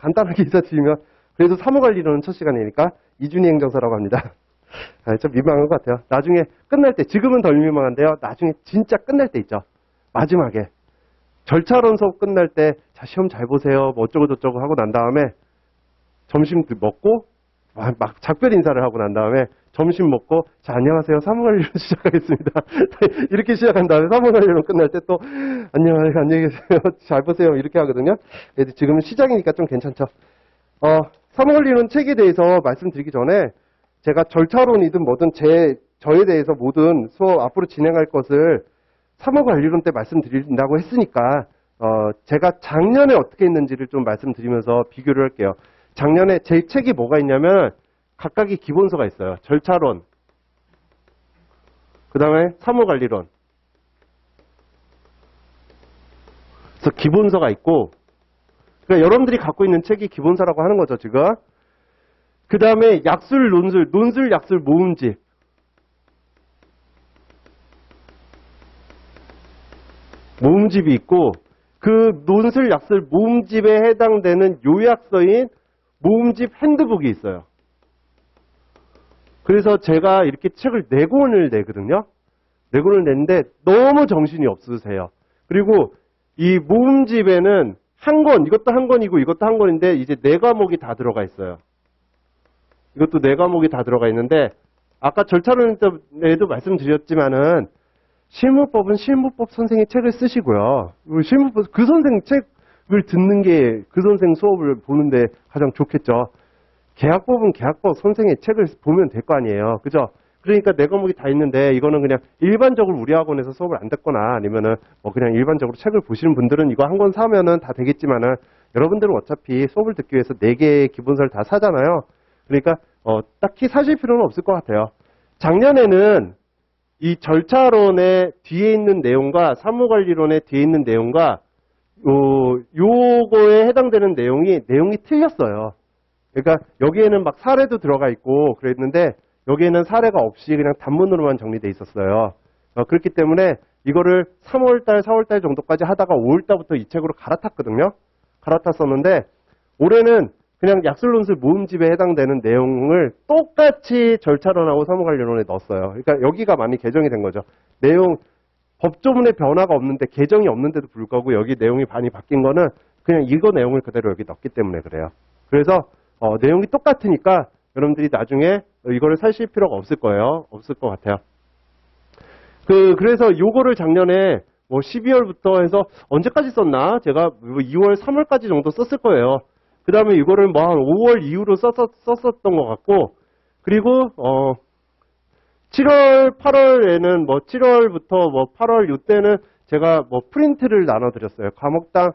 간단하게 인사드리면 그래도 사무관리로는 첫 시간이니까 이준희 행정사라고 합니다. 아, 좀 민망한 것 같아요. 나중에 끝날 때 지금은 덜 민망한데요. 나중에 진짜 끝날 때 있죠. 마지막에 절차론 수업 끝날 때 자, 시험 잘 보세요. 뭐 어쩌고 저쩌고 하고 난 다음에 점심 먹고 막, 막 작별 인사를 하고 난 다음에 점심 먹고 자 안녕하세요. 사무관리로 시작하겠습니다. 이렇게 시작한 다음에 사무관리로 끝날 때 또 안녕하세요. 안녕히 계세요. 잘 보세요. 이렇게 하거든요. 그래도 지금은 시작이니까 좀 괜찮죠? 어, 사무관리론 책에 대해서 말씀드리기 전에 제가 절차론이든 뭐든 제 저에 대해서 모든 수업 앞으로 진행할 것을 사무관리론 때 말씀드린다고 했으니까 어, 제가 작년에 어떻게 했는지를 좀 말씀드리면서 비교를 할게요. 작년에 제 책이 뭐가 있냐면 각각의 기본서가 있어요. 절차론, 그 다음에 사무관리론. 그래서 기본서가 있고, 그러니까 여러분들이 갖고 있는 책이 기본서라고 하는 거죠, 지금. 그 다음에 약술, 논술, 논술, 약술, 모음집. 모음집이 있고, 그 논술, 약술, 모음집에 해당되는 요약서인 모음집 핸드북이 있어요. 그래서 제가 이렇게 책을 네 권을 내거든요. 네 권을 냈는데 너무 정신이 없으세요. 그리고 이 모음집에는 한 권, 이것도 한 권이고 이것도 한 권인데 이제 네 과목이 다 들어가 있어요. 이것도 네 과목이 다 들어가 있는데 아까 절차론에도 말씀드렸지만은 실무법은 실무법 선생의 책을 쓰시고요. 실무법 그 선생 책을 듣는 게 그 선생 수업을 보는데 가장 좋겠죠. 계약법은 계약법 선생의 책을 보면 될 거 아니에요. 그죠? 그러니까 네 과목이 다 있는데 이거는 그냥 일반적으로 우리 학원에서 수업을 안 듣거나 아니면은 뭐 그냥 일반적으로 책을 보시는 분들은 이거 한 권 사면은 다 되겠지만은 여러분들은 어차피 수업을 듣기 위해서 네 개의 기본서를 다 사잖아요. 그러니까 어, 딱히 사실 필요는 없을 것 같아요. 작년에는 이 절차론의 뒤에 있는 내용과 사무관리론의 뒤에 있는 내용과 요, 요거에 해당되는 내용이 내용이 틀렸어요. 그러니까 여기에는 막 사례도 들어가 있고 그랬는데 여기에는 사례가 없이 그냥 단문으로만 정리돼 있었어요. 어, 그렇기 때문에 이거를 3월달, 4월달 정도까지 하다가 5월달부터 이 책으로 갈아탔거든요. 갈아탔었는데 올해는 그냥 약술론술 모음집에 해당되는 내용을 똑같이 절차론하고 사무관리론에 넣었어요. 그러니까 여기가 많이 개정이 된 거죠. 내용 법조문의 변화가 없는데 개정이 없는데도 불구하고 여기 내용이 많이 바뀐 거는 그냥 이거 내용을 그대로 여기 넣었기 때문에 그래요. 그래서 어, 내용이 똑같으니까 여러분들이 나중에 이거를 사실 필요가 없을 거예요. 없을 것 같아요. 그, 그래서 요거를 작년에 뭐 12월부터 해서 언제까지 썼나? 제가 2월, 3월까지 정도 썼을 거예요. 그 다음에 이거를 뭐 한 5월 이후로 썼었, 썼었던 것 같고, 그리고, 어, 7월, 8월에는 뭐 7월부터 뭐 8월 이때는 제가 뭐 프린트를 나눠드렸어요. 과목당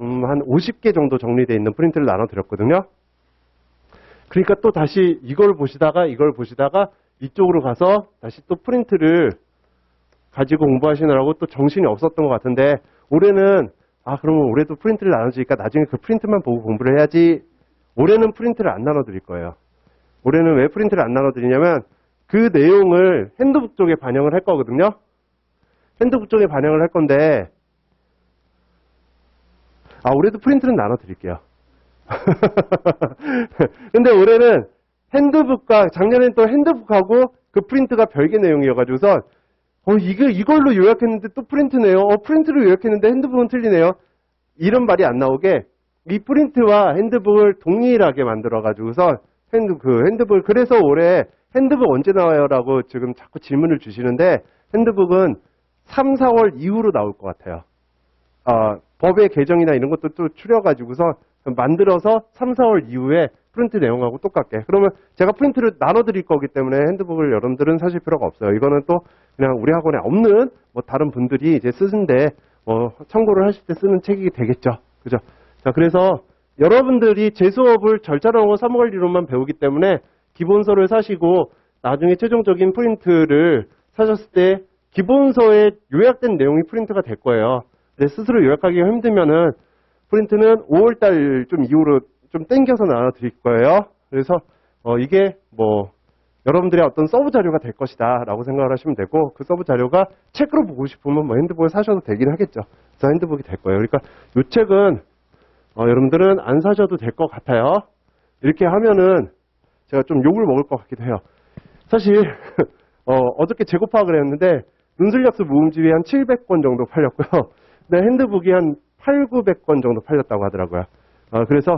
음, 한 50개 정도 정리되어 있는 프린트를 나눠드렸거든요. 그러니까 또 다시 이걸 보시다가 이걸 보시다가 이쪽으로 가서 다시 또 프린트를 가지고 공부하시느라고 또 정신이 없었던 것 같은데 올해는 아 그러면 올해도 프린트를 나눠주니까 나중에 그 프린트만 보고 공부를 해야지 올해는 프린트를 안 나눠드릴 거예요. 올해는 왜 프린트를 안 나눠드리냐면 그 내용을 핸드북 쪽에 반영을 할 거거든요. 핸드북 쪽에 반영을 할 건데 아 올해도 프린트는 나눠드릴게요. 근데 올해는 핸드북과 작년엔 또 핸드북하고 그 프린트가 별개 내용이어가지고서 어 이게 이걸로 요약했는데 또 프린트네요. 어 프린트로 요약했는데 핸드북은 틀리네요. 이런 말이 안 나오게 이 프린트와 핸드북을 동일하게 만들어가지고서 핸드 그 핸드북 그래서 올해 핸드북 언제 나와요라고 지금 자꾸 질문을 주시는데 핸드북은 3, 4월 이후로 나올 것 같아요. 어, 법의 개정이나 이런 것도 또 추려가지고서 만들어서 3, 4월 이후에 프린트 내용하고 똑같게. 그러면 제가 프린트를 나눠드릴 거기 때문에 핸드북을 여러분들은 사실 필요가 없어요. 이거는 또 그냥 우리 학원에 없는 뭐 다른 분들이 이제 쓰는데 뭐 참고를 하실 때 쓰는 책이 되겠죠. 그죠? 자, 그래서 여러분들이 제 수업을 절차론하고 사무관리론만 배우기 때문에 기본서를 사시고 나중에 최종적인 프린트를 사셨을 때 기본서에 요약된 내용이 프린트가 될 거예요. 근데 스스로 요약하기가 힘들면은 프린트는 5월달 좀 이후로 좀 땡겨서 나눠드릴 거예요. 그래서 어 이게 뭐 여러분들의 어떤 서브 자료가 될 것이다 라고 생각을 하시면 되고 그 서브 자료가 책으로 보고 싶으면 뭐 핸드북을 사셔도 되긴 하겠죠. 그래서 핸드북이 될 거예요. 그러니까 이 책은 어, 여러분들은 안 사셔도 될 것 같아요. 이렇게 하면은 제가 좀 욕을 먹을 것 같기도 해요. 사실 어, 저께 재고 파악을 했는데 눈슬약수 모음집이 한 700권 정도 팔렸고요. 네, 핸드북이 한 8, 900권 정도 팔렸다고 하더라고요. 어, 그래서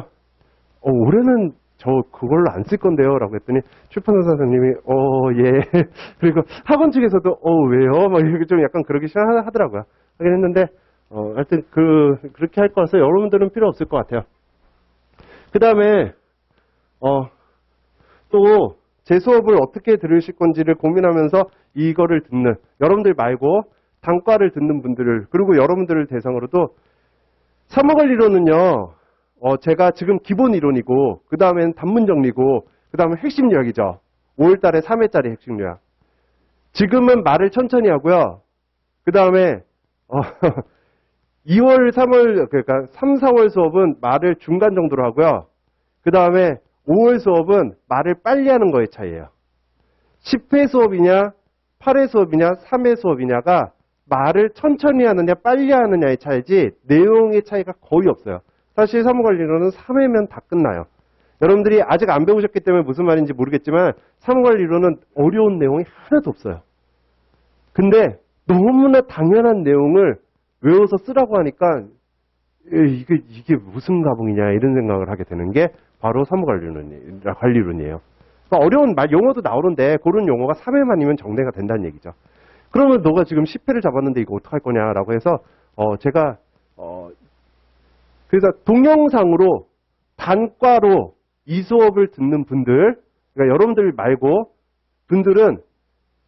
어, 올해는 저 그걸로 안 쓸 건데요. 라고 했더니 출판사 사장님이 어, 예. 그리고 학원 측에서도 어, 왜요? 막 이렇게 좀 약간 그러기 시작하더라고요. 하긴 했는데 어, 하여튼 그 그렇게 할 거라서 여러분들은 필요 없을 것 같아요. 그 다음에 어, 또 제 수업을 어떻게 들으실 건지를 고민하면서 이거를 듣는 여러분들 말고 단과를 듣는 분들을 그리고 여러분들을 대상으로도 사무관 이론은요. 어, 제가 지금 기본 이론이고 그 다음엔 단문 정리고 그 다음에 핵심 요약이죠. 5월 달에 3회짜리 핵심 요약. 지금은 말을 천천히 하고요. 그 다음에 어, 2월, 3월 그러니까 3, 4월 수업은 말을 중간 정도로 하고요. 그 다음에 5월 수업은 말을 빨리 하는 거의 차이예요. 10회 수업이냐, 8회 수업이냐, 3회 수업이냐가 말을 천천히 하느냐, 빨리 하느냐의 차이지 내용의 차이가 거의 없어요. 사실 사무관리론은 3회면 다 끝나요. 여러분들이 아직 안 배우셨기 때문에 무슨 말인지 모르겠지만 사무관리론은 어려운 내용이 하나도 없어요. 근데 너무나 당연한 내용을 외워서 쓰라고 하니까 이게 이게 무슨 가봉이냐 이런 생각을 하게 되는 게 바로 사무관리론 관리론이에요. 그러니까 어려운 말 용어도 나오는데 그런 용어가 3회만이면 정리가 된다는 얘기죠. 그러면 너가 지금 10회를 잡았는데 이거 어떡할 거냐라고 해서 어 제가 어 그래서 동영상으로 단과로 이 수업을 듣는 분들 그러니까 여러분들 말고 분들은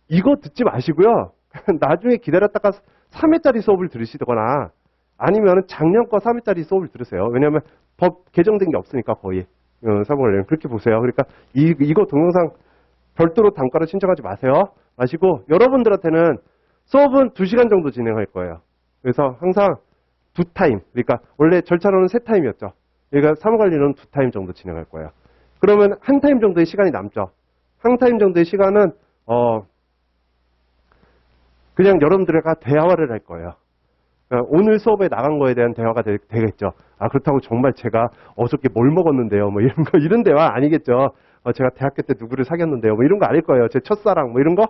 이거 듣지 마시고요. 나중에 기다렸다가 3회짜리 수업을 들으시거나 아니면 작년 거 3회짜리 수업을 들으세요. 왜냐하면 법 개정된 게 없으니까 거의 어, 사무관리는 그렇게 보세요. 그러니까 이, 이거 동영상 별도로 단가를 신청하지 마세요. 마시고 여러분들한테는 수업은 2시간 정도 진행할 거예요. 그래서 항상 두 타임, 그러니까 원래 절차로는 세 타임이었죠. 그러니까 사무관리는 두 타임 정도 진행할 거예요. 그러면 한 타임 정도의 시간이 남죠. 한 타임 정도의 시간은 어 그냥 여러분들과 대화를 할 거예요. 그러니까 오늘 수업에 나간 거에 대한 대화가 되, 겠죠 아, 그렇다고 정말 제가 어저께 뭘 먹었는데요. 뭐 이런 거, 이런 대화 아니겠죠. 어, 제가 대학교 때 누구를 사귀었는데요. 뭐 이런 거 아닐 거예요. 제 첫사랑 뭐 이런 거?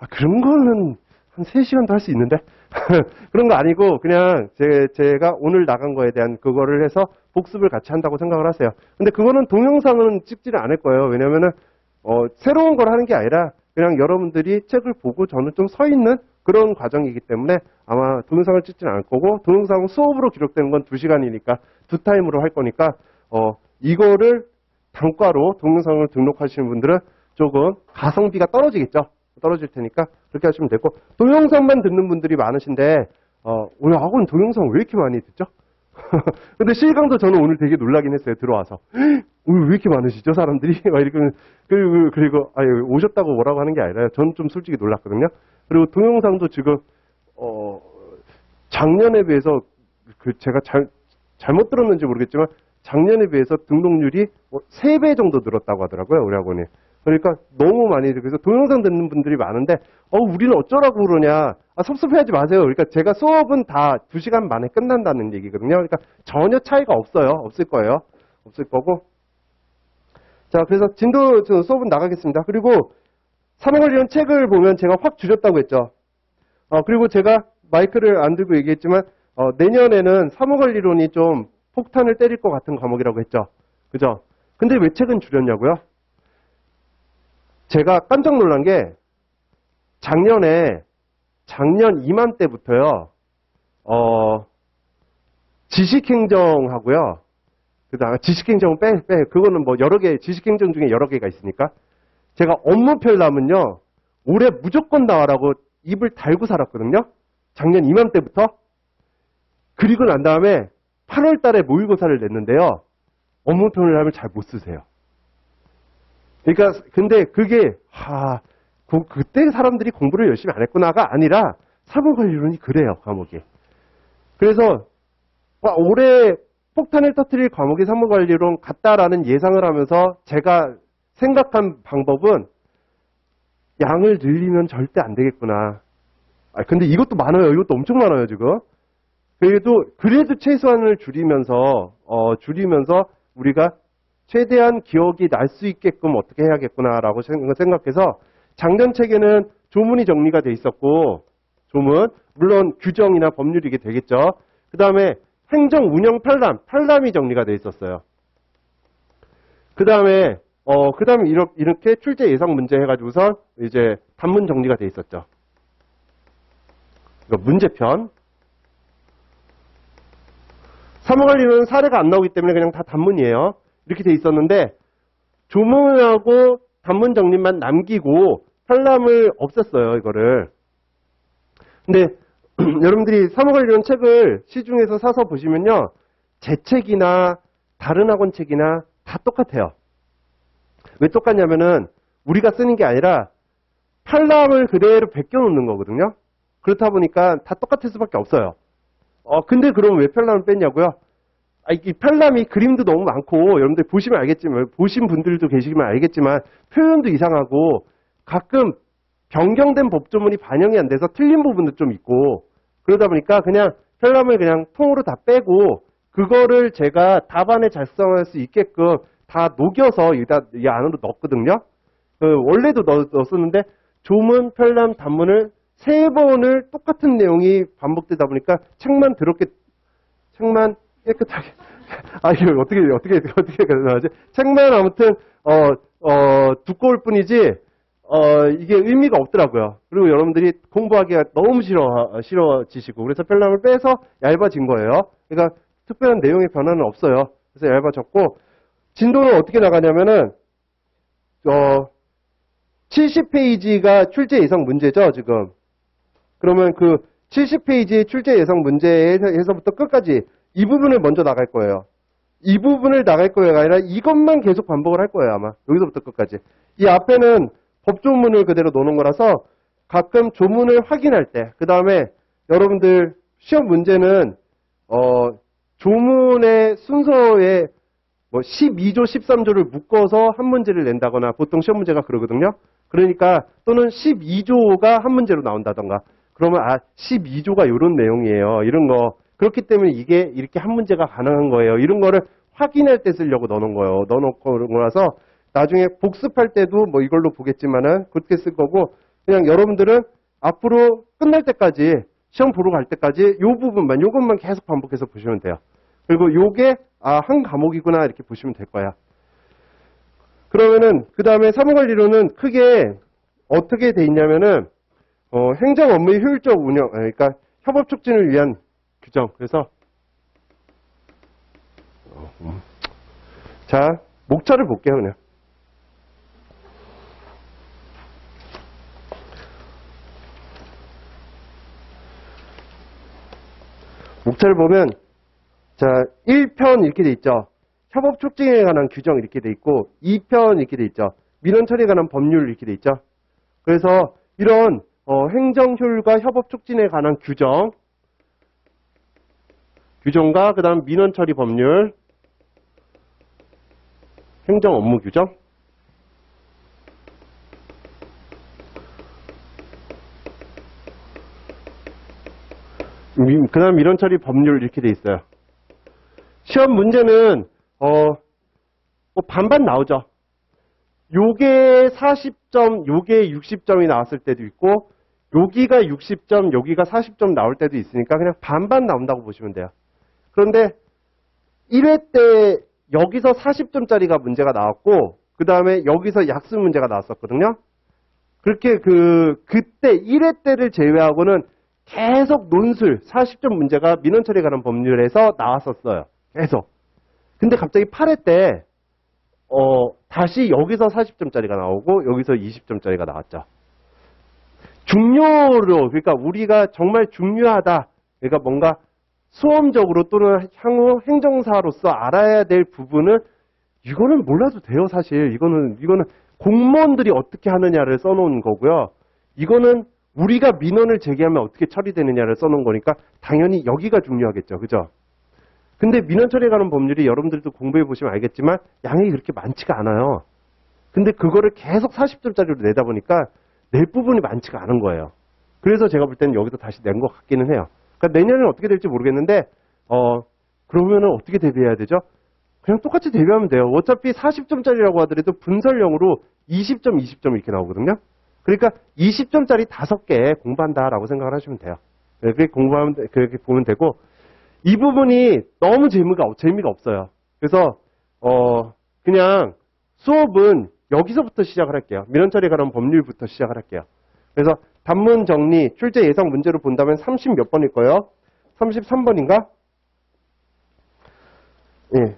아, 그런 거는 한 3시간도 할 수 있는데? 그런 거 아니고 그냥 제, 제가 오늘 나간 거에 대한 그거를 해서 복습을 같이 한다고 생각을 하세요. 근데 그거는 동영상은 찍지는 않을 거예요. 왜냐면은 어, 새로운 걸 하는 게 아니라 그냥 여러분들이 책을 보고 저는 좀 서 있는 그런 과정이기 때문에 아마 동영상을 찍지는 않을 거고 동영상은 수업으로 기록되는 건 2시간이니까 두 타임으로 할 거니까 어, 이거를 단과로 동영상을 등록하시는 분들은 조금 가성비가 떨어지겠죠. 떨어질 테니까 그렇게 하시면 되고 동영상만 듣는 분들이 많으신데 어, 오늘 학원 동영상 왜 이렇게 많이 듣죠? 근데 실강도 저는 오늘 되게 놀라긴 했어요. 들어와서 왜 이렇게 많으시죠 사람들이? 막 이렇게 그리고 그리고 아니 오셨다고 뭐라고 하는 게 아니라 저는 좀 솔직히 놀랐거든요. 그리고 동영상도 지금 어 작년에 비해서 그 제가 잘 잘못 들었는지 모르겠지만 작년에 비해서 등록률이 뭐 3배 정도 늘었다고 하더라고요, 우리 학원이. 그러니까 너무 많이, 그래서 동영상 듣는 분들이 많은데, 어, 우리는 어쩌라고 그러냐. 아, 섭섭해하지 마세요. 그러니까 제가 수업은 다 2시간 만에 끝난다는 얘기거든요. 그러니까 전혀 차이가 없어요. 없을 거예요. 없을 거고. 자, 그래서 진도 저 수업은 나가겠습니다. 그리고 사무관리론 책을 보면 제가 확 줄였다고 했죠. 어, 그리고 제가 마이크를 안 들고 얘기했지만, 어, 내년에는 사무관리론이 좀 폭탄을 때릴 것 같은 과목이라고 했죠. 그죠? 근데 왜 책은 줄였냐고요? 제가 깜짝 놀란 게 작년에 작년 이맘때부터요. 어 지식행정하고요. 그다음 지식행정은 빼, 빼. 그거는 뭐 여러 개 지식행정 중에 여러 개가 있으니까 제가 업무별 나면요. 올해 무조건 나와라고 입을 달고 살았거든요. 작년 이맘때부터. 그리고 난 다음에 8월 달에 모의고사를 냈는데요. 업무편을 하면 잘 못 쓰세요. 그러니까, 근데 그게, 하, 그, 그때 사람들이 공부를 열심히 안 했구나가 아니라 사무관리론이 그래요, 과목이. 그래서, 와, 올해 폭탄을 터뜨릴 과목이 사무관리론 같다라는 예상을 하면서 제가 생각한 방법은 양을 늘리면 절대 안 되겠구나. 아, 근데 이것도 많아요. 이것도 엄청 많아요, 지금. 그래도 그래도 최소한을 줄이면서 어, 줄이면서 우리가 최대한 기억이 날 수 있게끔 어떻게 해야겠구나라고 생- 생각해서 작년 책에는 조문이 정리가 돼 있었고 조문 물론 규정이나 법률이 게 되겠죠. 그 다음에 행정 운영 탈람 탈람이 정리가 돼 있었어요. 그 다음에 어, 그 다음에 이렇게, 이렇게 출제 예상 문제 해가지고서 이제 단문 정리가 돼 있었죠. 문제편. 사무관리는 사례가 안 나오기 때문에 그냥 다 단문이에요. 이렇게 돼 있었는데 조문하고 단문 정리만 남기고 탈람을 없앴어요, 이거를. 근데 여러분들이 사무관리론 책을 시중에서 사서 보시면요. 제 책이나 다른 학원 책이나 다 똑같아요. 왜 똑같냐면은 우리가 쓰는 게 아니라 탈람을 그대로 베껴놓는 거거든요. 그렇다 보니까 다 똑같을 수밖에 없어요. 어, 근데 그럼 왜 편람을 뺐냐고요? 아, 이 편람이 그림도 너무 많고, 여러분들 보시면 알겠지만, 보신 분들도 계시면 알겠지만, 표현도 이상하고, 가끔 변경된 법조문이 반영이 안 돼서 틀린 부분도 좀 있고, 그러다 보니까 그냥 편람을 그냥 통으로 다 빼고, 그거를 제가 답안에 작성할 수 있게끔 다 녹여서 여기다 이 안으로 넣었거든요. 그 원래도 넣, 넣었었는데, 조문, 편람, 단문을 세 번을 똑같은 내용이 반복되다 보니까 책만 더럽게 책만 깨끗하게 아 이거 어떻게 어떻게 어떻게 가능하지? 책만 아무튼 어 어 두꺼울 뿐이지 어 이게 의미가 없더라고요. 그리고 여러분들이 공부하기가 너무 싫어 싫어지시고 그래서 편람을 빼서 얇아진 거예요. 그러니까 특별한 내용의 변화는 없어요. 그래서 얇아졌고 진도는 어떻게 나가냐면은 어 70페이지가 출제 예상 문제죠, 지금. 그러면 그 70페이지의 출제 예상 문제에서부터 끝까지 이 부분을 먼저 나갈 거예요. 이 부분을 나갈 거예가 아니라 이것만 계속 반복을 할 거예요, 아마. 여기서부터 끝까지. 이 앞에는 법조문을 그대로 놓는 거라서 가끔 조문을 확인할 때, 그 다음에 여러분들 시험 문제는, 어, 조문의 순서에 뭐 12조, 13조를 묶어서 한 문제를 낸다거나 보통 시험 문제가 그러거든요. 그러니까 또는 12조가 한 문제로 나온다던가 그러면 아 12조가 이런 내용이에요. 이런 거 그렇기 때문에 이게 이렇게 한 문제가 가능한 거예요. 이런 거를 확인할 때 쓰려고 넣어놓은 거예요. 넣어놓고 거라서 나중에 복습할 때도 뭐 이걸로 보겠지만은 그렇게 쓸 거고 그냥 여러분들은 앞으로 끝날 때까지 시험 보러 갈 때까지 요 부분만 요것만 계속 반복해서 보시면 돼요. 그리고 요게 아 한 과목이구나 이렇게 보시면 될 거야. 그러면은 그 다음에 사무관리로는 크게 어떻게 돼 있냐면은 어, 행정 업무의 효율적 운영, 아, 그러니까 협업 촉진을 위한 규정. 그래서 어, 음. 자 목차를 볼게요 그냥. 목차를 보면 자 1편 이렇게 돼 있죠. 협업 촉진에 관한 규정 이렇게 돼 있고 2편 이렇게 돼 있죠. 민원 처리에 관한 법률 이렇게 돼 있죠. 그래서 이런 어, 행정 효율과 협업 촉진에 관한 규정 규정과 그 다음 민원 처리 법률 행정 업무 규정 그 다음 민원 처리 법률 이렇게 돼 있어요. 시험 문제는 어, 뭐 반반 나오죠. 요게 40점, 요게 60점이 나왔을 때도 있고, 여기가 60점, 여기가 40점 나올 때도 있으니까 그냥 반반 나온다고 보시면 돼요. 그런데 1회 때 여기서 40점짜리가 문제가 나왔고, 그 다음에 여기서 약수 문제가 나왔었거든요. 그렇게 그, 그때 1회 때를 제외하고는 계속 논술 40점 문제가 민원 처리에 관한 법률에서 나왔었어요. 계속. 근데 갑자기 8회 때, 어, 다시 여기서 40점짜리가 나오고, 여기서 20점짜리가 나왔죠. 중요로, 그러니까 우리가 정말 중요하다. 그러니까 뭔가 수험적으로 또는 향후 행정사로서 알아야 될 부분은, 이거는 몰라도 돼요, 사실. 이거는, 이거는 공무원들이 어떻게 하느냐를 써놓은 거고요. 이거는 우리가 민원을 제기하면 어떻게 처리되느냐를 써놓은 거니까, 당연히 여기가 중요하겠죠. 그죠? 근데 민원 처리에 관한 법률이 여러분들도 공부해 보시면 알겠지만 양이 그렇게 많지가 않아요. 근데 그거를 계속 40점짜리로 내다 보니까 낼 부분이 많지가 않은 거예요. 그래서 제가 볼 때는 여기서 다시 낸 것 같기는 해요. 그러니까 내년에는 어떻게 될지 모르겠는데, 어, 그러면은 어떻게 대비해야 되죠? 그냥 똑같이 대비하면 돼요. 어차피 40점짜리라고 하더라도 분설형으로 20점, 20점 이렇게 나오거든요. 그러니까 20점짜리 5개 공부한다라고 생각을 하시면 돼요. 네, 그렇게 공부하면, 돼- 그렇게 보면 되고, 이 부분이 너무 재미가, 없- 재미가 없어요. 그래서, 어, 그냥 수업은 여기서부터 시작을 할게요. 민원 처리에 관한 법률부터 시작을 할게요. 그래서 단문 정리, 출제 예상 문제로 본다면 30 몇 번일 거예요? 33번인가? 예.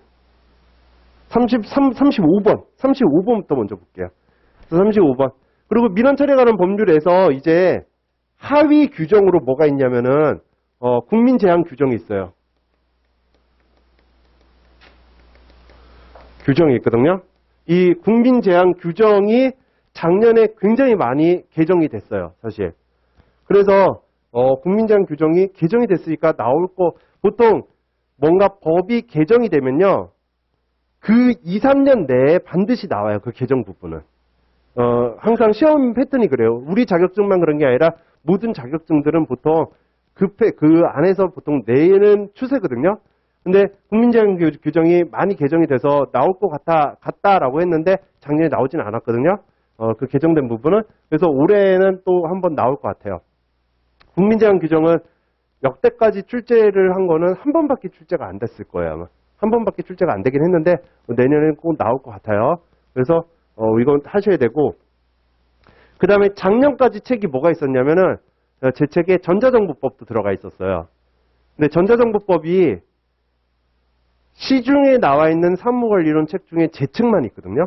33, 35번. 35번부터 먼저 볼게요. 그래서 35번. 그리고 민원 처리에 관한 법률에서 이제 하위 규정으로 뭐가 있냐면은, 어, 국민 제한 규정이 있어요. 규정이 있거든요. 이 국민 제한 규정이 작년에 굉장히 많이 개정이 됐어요, 사실. 그래서 어, 국민 제한 규정이 개정이 됐으니까 나올 거 보통 뭔가 법이 개정이 되면요. 그 2, 3년 내에 반드시 나와요. 그 개정 부분은. 어, 항상 시험 패턴이 그래요. 우리 자격증만 그런 게 아니라 모든 자격증들은 보통 그, 패- 그 안에서 보통 내는 추세거든요. 근데 규- 규정이 많이 개정이 돼서 나올 것 같아, 같다라고 했는데 작년에 나오진 않았거든요. 어, 그 개정된 부분은. 그래서 올해는 또 한 번 나올 것 같아요. 국민제한 규정은 역대까지 출제를 한 거는 한 번밖에 출제가 안 됐을 거예요, 아마. 한 번밖에 출제가 안 되긴 했는데 내년에는 꼭 나올 것 같아요. 그래서 어, 이건 하셔야 되고 그 다음에 작년까지 책이 뭐가 있었냐면은 어, 제 책에 전자정보법도 들어가 있었어요. 근데 전자정보법이 시중에 나와 있는 사무관리론 책 중에 제 책만 있거든요.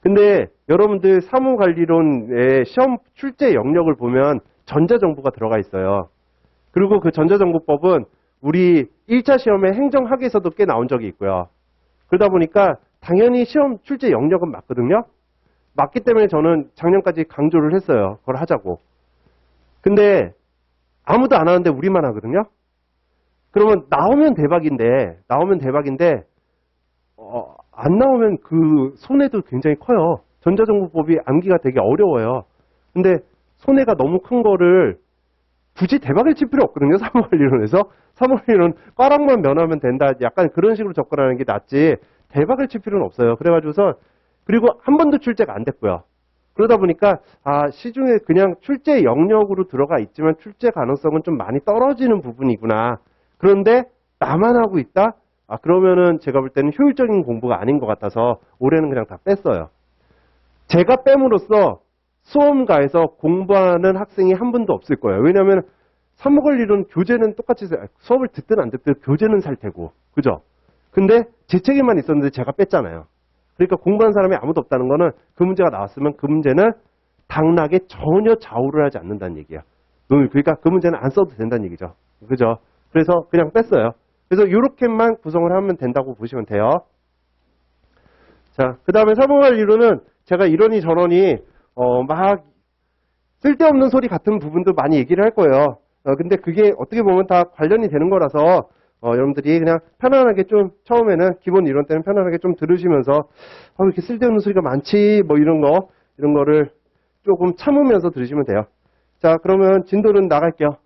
근데 여러분들 사무관리론의 시험 출제 영역을 보면 전자정보가 들어가 있어요. 그리고 그 전자정보법은 우리 1차 시험에 행정학에서도 꽤 나온 적이 있고요. 그러다 보니까 당연히 시험 출제 영역은 맞거든요. 맞기 때문에 저는 작년까지 강조를 했어요. 그걸 하자고. 근데 아무도 안 하는데 우리만 하거든요. 그러면 나오면 대박인데, 나오면 대박인데, 어, 안 나오면 그 손해도 굉장히 커요. 전자정보법이 암기가 되게 어려워요. 근데 손해가 너무 큰 거를 굳이 대박을 칠 필요 없거든요. 사무관리론에서. 사무관리론 꽈락만 면하면 된다. 약간 그런 식으로 접근하는 게 낫지. 대박을 칠 필요는 없어요. 그래가지고서 그리고 한 번도 출제가 안 됐고요. 그러다 보니까 아 시중에 그냥 출제 영역으로 들어가 있지만 출제 가능성은 좀 많이 떨어지는 부분이구나. 그런데 나만 하고 있다? 아 그러면은 제가 볼 때는 효율적인 공부가 아닌 것 같아서 올해는 그냥 다 뺐어요. 제가 뺨으로써 수험가에서 공부하는 학생이 한 분도 없을 거예요. 왜냐하면 사무관리론 교재는 똑같이 사- 수업을 듣든 안 듣든 교재는 살 테고 그죠? 근데 제 책에만 있었는데 제가 뺐잖아요. 그러니까 공부하는 사람이 아무도 없다는 거는 그 문제가 나왔으면 그 문제는 당락에 전혀 좌우를 하지 않는다는 얘기야. 음, 그러니까 그 문제는 안 써도 된다는 얘기죠. 그죠? 그래서 그냥 뺐어요. 그래서 이렇게만 구성을 하면 된다고 보시면 돼요. 자, 그 다음에 사무관리론은 제가 이러니 저러니 어, 막 쓸데없는 소리 같은 부분도 많이 얘기를 할 거예요. 어, 근데 그게 어떻게 보면 다 관련이 되는 거라서 어, 여러분들이 그냥 편안하게 좀 처음에는 기본 이론 때는 편안하게 좀 들으시면서 아, 왜 이렇게 쓸데없는 소리가 많지 뭐 이런 거 이런 거를 조금 참으면서 들으시면 돼요. 자 그러면 진도는 나갈게요.